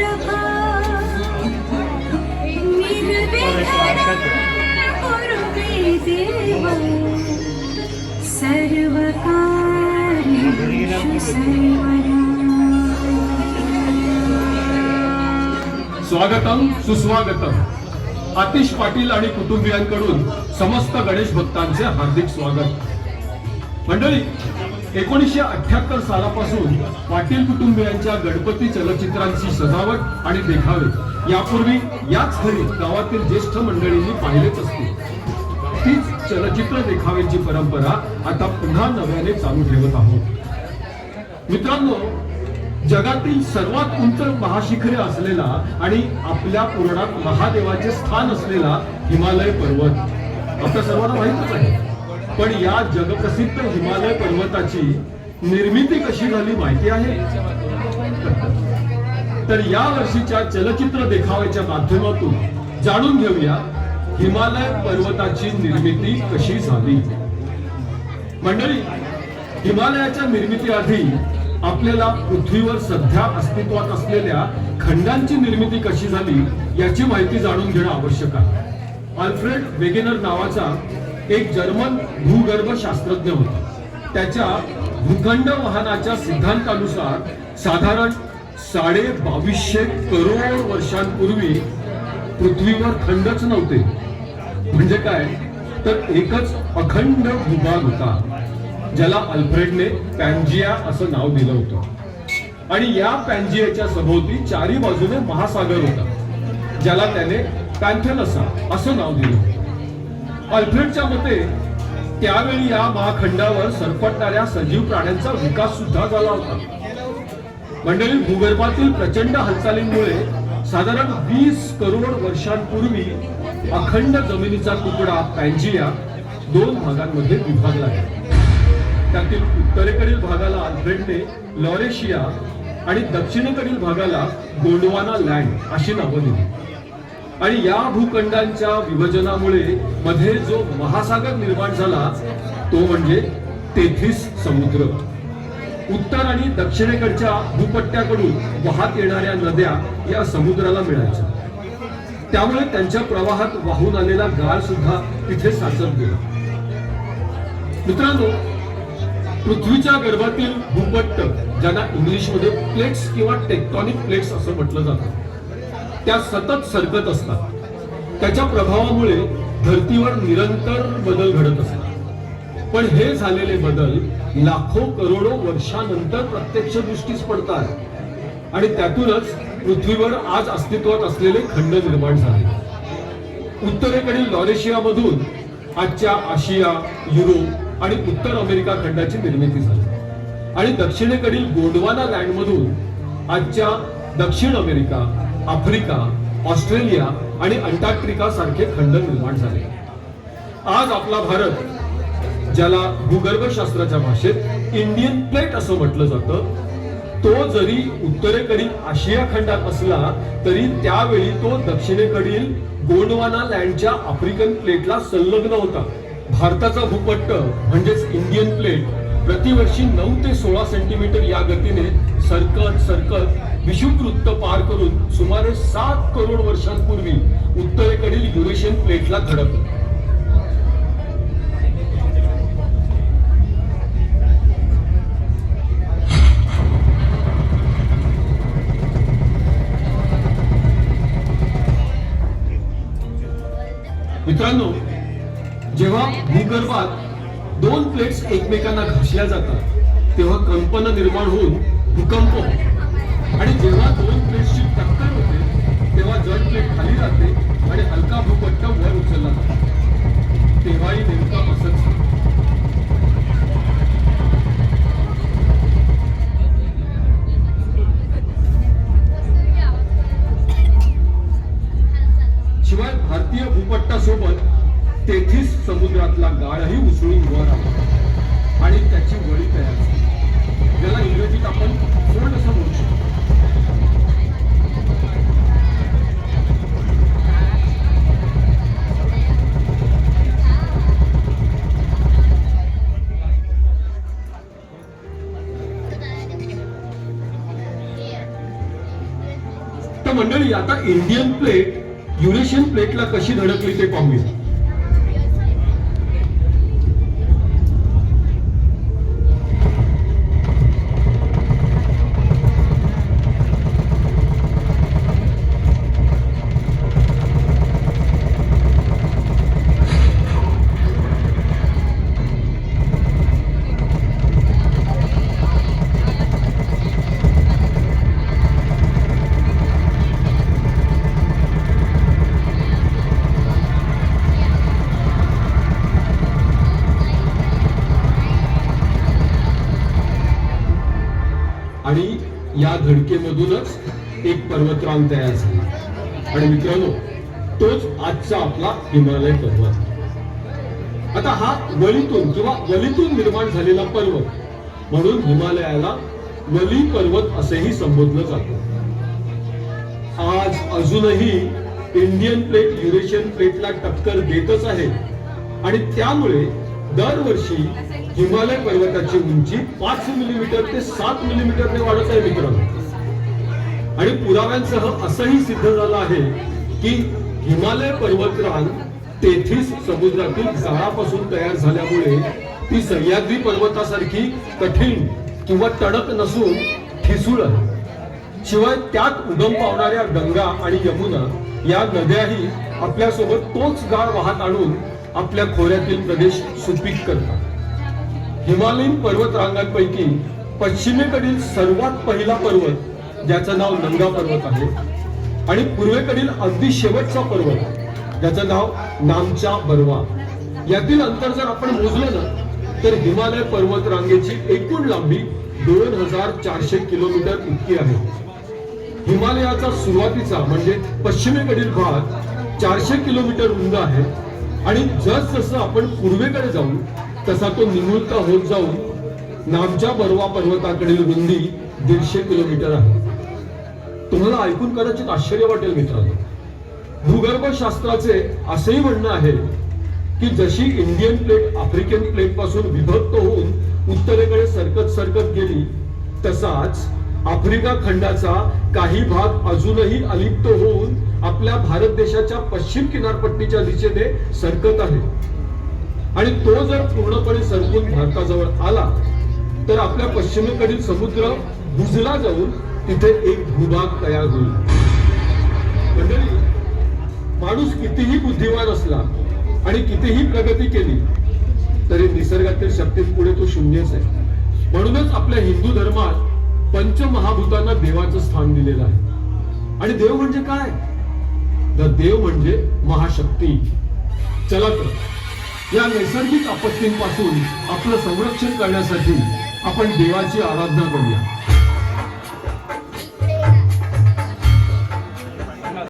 प्रभा स्वागतम सुस्वागतम. आतिश पाटील आणि कुटुंबियांकडून समस्त गणेश भक्तांचे हार्दिक स्वागत. मंडळी एकोणीसशे अठ्याहत्तर सालापासून पाटील कुटुंबियांच्या गणपती चलचित्रांची सजावट आणि देखावे यापूर्वी याच घरी गावातील ज्येष्ठ मंडळींनी पाहिलेच असते. तीच चलचित्र देखाव्याची परंपरा आता पुन्हा नव्याने चालू ठेवत आहोत. मित्रांनो जगातील सर्वात उंच महाशिखरे असलेला आणि आपल्या पुराणात महादेवाचे स्थान असलेला हिमालय पर्वत. आपल्या सर्वांना माहितच आहे. पण या जगप्रसिद्ध हिमालय पर्वताची निर्मिती कशी झाली माहिती आहे? तर या वर्षीच्या चलचित्र देखाव्याच्या माध्यमातून जाणून घेऊया हिमालय पर्वताची निर्मिती कशी झाली. मंडळी हिमालयाच्या निर्मितीआधी आपल्याला पृथ्वीवर सध्या अस्तित्वात असलेल्या खंडांची निर्मिती कशी झाली याची माहिती जाणून घेणं आवश्यक आहे. अल्फ्रेड वेगेनर नावाचा एक जर्मन भूगर्भ शास्त्रज्ञ होता. त्याच्या भूखंड वाहनाच्या सिद्धांतानुसार साधारण साडे बावीसशे करोड वर्षांपूर्वी पृथ्वीवर खंडच नव्हते. म्हणजे काय? तर एकच अखंड भूभाग होता ज्याला अल्फ्रेडने पॅन्जिया असं नाव दिलं होतं. आणि या पॅन्जियाच्या सभोवती चारी बाजूने महासागर होता ज्याला त्याने पॅन्थलसा असं नाव दिलं होतं. अल्फ्रेडच्या मते त्यावेळी या महाखंडावर सरपटणाऱ्या सजीव प्राण्यांचा विकास सुद्धा झाला होता. मंडळी भूगर्भातील प्रचंड हालचालींमुळे साधारण वीस करोड वर्षांपूर्वी अखंड जमिनीचा तुकडा पॅन्जिया दोन भागांमध्ये विभागला गेला. त्यातील उत्तरेकडील भागाला अल्फ्रेडने लॉरेशिया आणि दक्षिणेकडील भागाला गोंडवाना लँड अशी नावं दिली. आणि या भूखंडांच्या विभाजनामुळे मध्ये जो महासागर निर्माण झाला तो म्हणजे तेथीस समुद्र. उत्तर आणि दक्षिणेकडच्या भूपट्ट्याकडून वाहत येणाऱ्या नद्या या समुद्राला मिळायच्या. त्यामुळे त्यांच्या प्रवाहात वाहून आलेला गाळ सुद्धा तिथे साचत गेला. मित्रांनो पृथ्वीच्या गर्भातील भूपट्ट ज्यांना इंग्लिशमध्ये प्लेट्स किंवा टेक्टॉनिक प्लेट्स असं म्हटलं जातं त्या सतत सरकत असतात. त्याच्या प्रभावामुळे धर्तीवर निरंतर बदल घडत असतात. पण हे झालेले बदल लाखो करोडो वर्षानंतर प्रत्यक्ष दृष्टीस पडतात. आणि त्यातूनच पृथ्वीवर आज अस्तित्वात असलेले खंड निर्माण झाले. उत्तरेकडील लॉरेशियामधून आजच्या आशिया युरोप आणि उत्तर अमेरिका खंडाची निर्मिती झाली. आणि दक्षिणेकडील गोंडवाना लँडमधून आजच्या दक्षिण अमेरिका आफ्रिका ऑस्ट्रेलिया आणि अंटार्क्टिका सारखे खंड निर्माण झाले. आज आपला भारत ज्याला भूगर्भशास्त्राच्या भाषेत इंडियन प्लेट असं म्हटलं जातं तो जरी उत्तरेकडील आशिया खंडात असला तरी त्यावेळी तो दक्षिणेकडील गोंडवाना लँडच्या आफ्रिकन प्लेटला संलग्न होता. भारताचा भूपट्ट म्हणजेच इंडियन प्लेट प्रतिवर्षी नऊ ते सोळा सेंटीमीटर या गतीने सरकत सरकत विषुववृत्त पार करून सुमारे सात करोड वर्षांपूर्वी उत्तरेकडील युरेशियन प्लेटला धडकलं. मित्रांनो जेव्हा भूगर्भात दोन प्लेट्स एकमेकांना घासल्या जातात तेव्हा कंपन निर्माण होऊन भूकंप होतो. आणि जेव्हा दोन प्लेटची टक्कर होते तेव्हा जड प्लेट खाली जाते आणि हलका भूपट्ट वर उचलला जातो. तेव्हाही नेमका असंच तर मंडळी आता इंडियन प्लेट युरेशियन प्लेटला कशी धडकली ते पाहूया. आणि या धडकेमधूनच एक पर्वतरांग तयार झाला. आणि मित्रांनो तोच आजचा आपला हिमालय पर्वत. आता हा वलीतून किंवा वलीतून निर्माण झालेला पर्वत म्हणून हिमालयाला वली पर्वत असेही संबोधलं जातं. आज अजूनही इंडियन प्लेट युरेशियन प्लेटला टक्कर देतच आहे. आणि त्यामुळे दरवर्षी हिमालय पर्वताची उंची पाच मिलीमीटर ते सात मिलीमीटरने वाढत आहे मित्रांनो. आणि पुराव्यांसह असंही सिद्ध झालं आहे की हिमालय पर्वतरांग तेथीस समुद्रातील जाळापासून तयार झाल्यामुळे ती सह्याद्री पर्वतासारखी कठीण किंवा तडक नसून ठिसूळ आहे. शिवाय त्यात उगम पावणाऱ्या गंगा आणि यमुना या नद्याही आपल्यासोबत तोच गाळ वाहत आणून आपल्या खोऱ्यातील प्रदेश सुपीक करतात. हिमालयीन पर्वतरांगांपैकी पश्चिमेकडील सर्वात पहिला पर्वत ज्याचं नाव नंगा पर्वत आहे आणि पूर्वेकडील अगदी शेवटचा पर्वत ज्याचं नाव नामचा बर्वा. यातील अंतर जर आपण मोजलं ना तर हिमालय पर्वत रांगेची एकूण लांबी दोन हजार चारशे किलोमीटर इतकी आहे. हिमालयाचा सुरुवातीचा म्हणजे पश्चिमेकडील भाग चारशे किलोमीटर रुंद आहे आणि जस जसं आपण पूर्वेकडे जाऊ तसा तो निमुळता होत जाऊन नामच्या बरवा पर्वताकडील रुंदी दीडशे किलोमीटर आहे. तुम्हाला ऐकून कदाचित आश्चर्य वाटेल मित्रांनो. भूगर्भशास्त्राचे असेही म्हणणं आहे की जशी इंडियन प्लेट आफ्रिकन प्लेटपासून विभक्त होऊन उत्तरेकडे सरकत सरकत गेली तसाच आफ्रिका खंडाचा काही भाग अजूनही अलिप्त होऊन आपल्या भारत देशाच्या पश्चिम किनारपट्टीच्या दिशेने सरकत आहे. आणि तो जर पूर्णपणे सरकून भारताजवळ आला तर आपल्या पश्चिमेकडील समुद्र भुजला जाऊन तिथे एक भूभाग तयार होईल. मंडळी माणूस कितीही बुद्धिमान असला आणि कितीही प्रगती केली तरी निसर्गातील शक्तीत पुढे तो शून्यच आहे. म्हणूनच आपल्या हिंदू धर्मात पंचमहाभूतांना देवाचं स्थान दिलेलं आहे. आणि देव म्हणजे काय? तर देव म्हणजे महाशक्ती. चला तर या नैसर्गिक आपत्तींपासून आपलं संरक्षण करण्यासाठी आपण देवाची आराधना करूया.